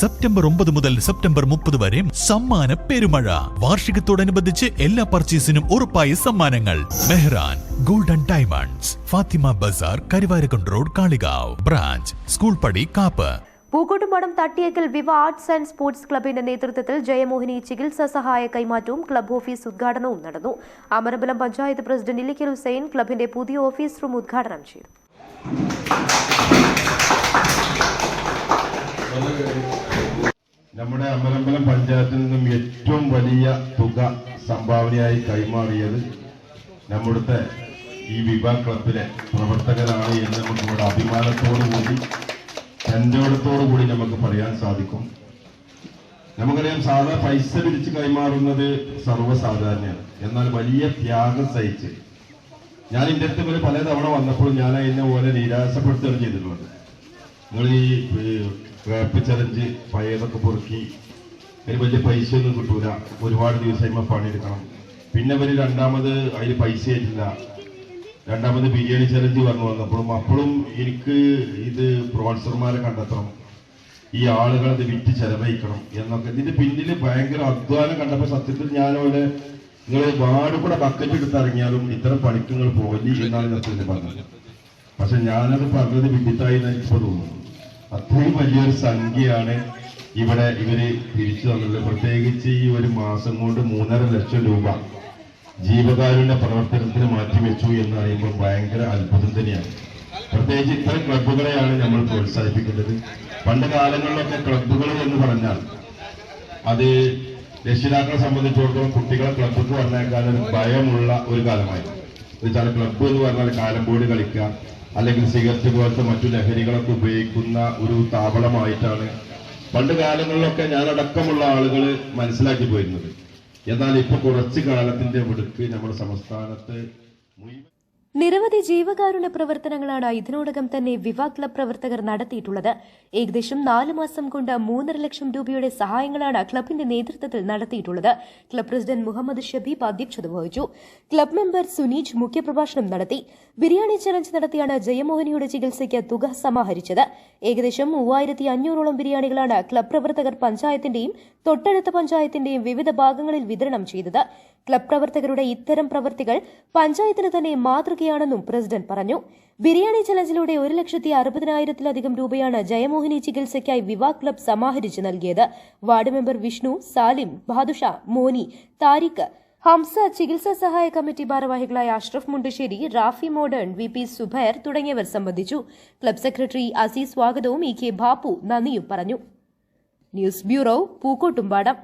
September ഒമ്പത് മുതൽ September മുപ്പത് വരെ സമ്മാന പെരുമഴ. വാർഷികത്തോടനുബന്ധിച്ച് എല്ലാ പർച്ചേസിനും ഉറപ്പായ സമ്മാനങ്ങൾ. Mehran golden diamonds Fathima Bazar Karuvarakundu road Kalikavu. Branch school പടി കാപ്പ്. പൂക്കോട്ടുംപാടം തട്ടിയേക്കൽ വിവ ആർട്സ് ആൻഡ് സ്പോർട്സ് ക്ലബിന്റെ നേതൃത്വത്തിൽ ജയമോഹിനി ചികിത്സാ സഹായ കൈമാറ്റവും ക്ലബ് ഓഫീസ് ഉദ്ഘാടനവും നടന്നു. അമരബലം പഞ്ചായത്ത് പ്രസിഡന്റ് ഇലിക്കൽ ഹുസൈൻ ക്ലബിന്റെ പുതിയ ഓഫീസ് റൂം ഉദ്ഘാടനം ചെയ്തു. നമ്മുടെ അമലമ്പലം പഞ്ചായത്തിൽ നിന്നും ഏറ്റവും വലിയ തുക സംഭാവനയായി കൈമാറിയത് നമ്മുടെ ഈ വിവാ ക്ലബിലെ പ്രവർത്തകരാണ് എന്ന് നമുക്ക് ഇവിടെ അഭിമാനത്തോടു കൂടി കൂടി നമുക്ക് പറയാൻ സാധിക്കും. നമുക്കറിയാം സാധാ പൈസ പിരിച്ച് കൈമാറുന്നത് സർവസാധാരണയാണ്. എന്നാൽ വലിയ ത്യാഗം സഹിച്ച് ഞാൻ ഇതിന്റെ അടുത്ത് ഇവർ പലതവണ വന്നപ്പോൾ ഞാൻ അതിനെ പോലെ നിരാശപ്പെടുത്തുകയാണ് ചെയ്തിട്ടുള്ളത്. നിങ്ങൾ ഈ റാപ്പ് ചലഞ്ച് പഴയതൊക്കെ പൊറുക്കി. അതിന് വലിയ പൈസ ഒന്നും കിട്ടൂല. ഒരുപാട് ദിവസം കഴിയുമ്പോൾ പണിയെടുക്കണം പിന്നെ ഇവർ രണ്ടാമത് അതിന് പൈസ ആയിട്ടില്ല. രണ്ടാമത് ബിരിയാണി ചലഞ്ച് പറഞ്ഞു വന്നപ്പോഴും അപ്പോഴും എനിക്ക് ഇത് പ്രൊഫസർമാരെ കണ്ടെത്തണം. ഈ ആളുകൾ അത് വിറ്റ് ചെലവഴിക്കണം എന്നൊക്കെ. ഇതിന്റെ പിന്നിൽ ഭയങ്കര അധ്വാനം കണ്ടപ്പോൾ സത്യത്തിൽ ഞാനവിടെ നിങ്ങൾ വാട് കൂടെ ബക്കറ്റ് എടുത്തിറങ്ങിയാലും ഇത്തരം പണിക്ക് നിങ്ങൾ എന്നാണ് ഞാൻ പറഞ്ഞത് പക്ഷെ ഞാനത് പറഞ്ഞത് വിദ്യത്തായി ഇപ്പൊ തോന്നുന്നു. അത്രയും വലിയൊരു സംഖ്യയാണ് ഇവിടെ ഇവർ തിരിച്ചു തന്നുള്ളത് പ്രത്യേകിച്ച് ഈ ഒരു മാസം കൊണ്ട് മൂന്നര ലക്ഷം രൂപ ജീവകാരുണ്യ പ്രവർത്തനത്തിന് മാറ്റിവെച്ചു എന്ന് പറയുമ്പോൾ ഭയങ്കര അത്ഭുതം തന്നെയാണ്. പ്രത്യേകിച്ച് ഇത്തരം ക്ലബ്ബുകളെയാണ് നമ്മൾ പ്രോത്സാഹിപ്പിക്കേണ്ടത്. പണ്ട് കാലങ്ങളിലൊക്കെ ക്ലബ്ബുകൾ എന്ന് പറഞ്ഞാൽ അത് രക്ഷിതാക്കളെ സംബന്ധിച്ചിടത്തോളം കുട്ടികളെ ക്ലബ്ബിക്ക് പറഞ്ഞേക്കാൻ ഒരു ഭയമുള്ള ഒരു കാലമായിരുന്നു. എന്നുവെച്ചാൽ ക്ലബ്ബ് എന്ന് പറഞ്ഞാൽ കാലം ബോർഡ് കളിക്കുക അല്ലെങ്കിൽ സിഗരറ്റ് പോലത്തെ മറ്റു ലഹരികളൊക്കെ ഉപയോഗിക്കുന്ന ഒരു താവളമായിട്ടാണ് പണ്ട് കാലങ്ങളിലൊക്കെ ഞാനടക്കമുള്ള ആളുകൾ മനസ്സിലാക്കി പോയിരുന്നത്. എന്നാൽ ഇപ്പൊ കുറച്ചു കാലത്തിന്റെ വിടുക്ക് നമ്മുടെ സംസ്ഥാനത്ത് മുഴുവൻ നിരവധി ജീവകാരുണ്യ പ്രവർത്തനങ്ങളാണ് ഇതിനോടകം തന്നെ വിവാ ക്ലബ് പ്രവർത്തകർ നടത്തിയിട്ടുള്ളത്. ഏകദേശം നാല് മാസം കൊണ്ട് മൂന്നര ലക്ഷം രൂപയുടെ സഹായങ്ങളാണ് ക്ലബിന്റെ നേതൃത്വത്തിൽ നടത്തിയിട്ടുള്ളത്. ക്ലബ് പ്രസിഡന്റ് മുഹമ്മദ് ഷബീബ് അധ്യക്ഷത വഹിച്ചു. ക്ലബ് മെമ്പർ സുനീജ് മുഖ്യപ്രഭാഷണം നടത്തി. ബിരിയാണി ചലഞ്ച് നടത്തിയാണ് ജയമോഹനിയുടെ ചികിത്സയ്ക്ക് തുക സമാഹരിച്ചത്. ഏകദേശം മൂവായിരത്തി അഞ്ഞൂറോളം ബിരിയാണികളാണ് ക്ലബ് പ്രവർത്തകർ പഞ്ചായത്തിന്റെയും തൊട്ടടുത്ത പഞ്ചായത്തിന്റെയും വിവിധ ഭാഗങ്ങളിൽ വിതരണം ചെയ്തത്. ക്ലബ് പ്രവർത്തകരുടെ ഇത്തരം പ്രവർത്തികൾ പഞ്ചായത്തിന് തന്നെ മാതൃകയാണെന്നും പ്രസിഡന്റ് പറഞ്ഞു. ബിരിയാണി ചലഞ്ചിലൂടെ ഒരു ലക്ഷത്തി അറുപതിനായിരത്തിലധികം രൂപയാണ് ജയമോഹിനി ചികിത്സയ്ക്കായി വിവാ ക്ലബ് സമാഹരിച്ച് നൽകിയത്. വാർഡ് മെമ്പർ വിഷ്ണു സാലിം ബാദുഷ മോനി താരിഖ് ഹംസ ചികിത്സാ സഹായ കമ്മിറ്റി ഭാരവാഹികളായ Ashraf Mundasseri Rafi modern V P Subair തുടങ്ങിയവർ സംബന്ധിച്ചു. ക്ലബ് സെക്രട്ടറി അസീസ് സ്വാഗതവും ഇ കെ ബാപ്പു നന്ദിയും പറഞ്ഞു. News bureau Pookkottumpadam.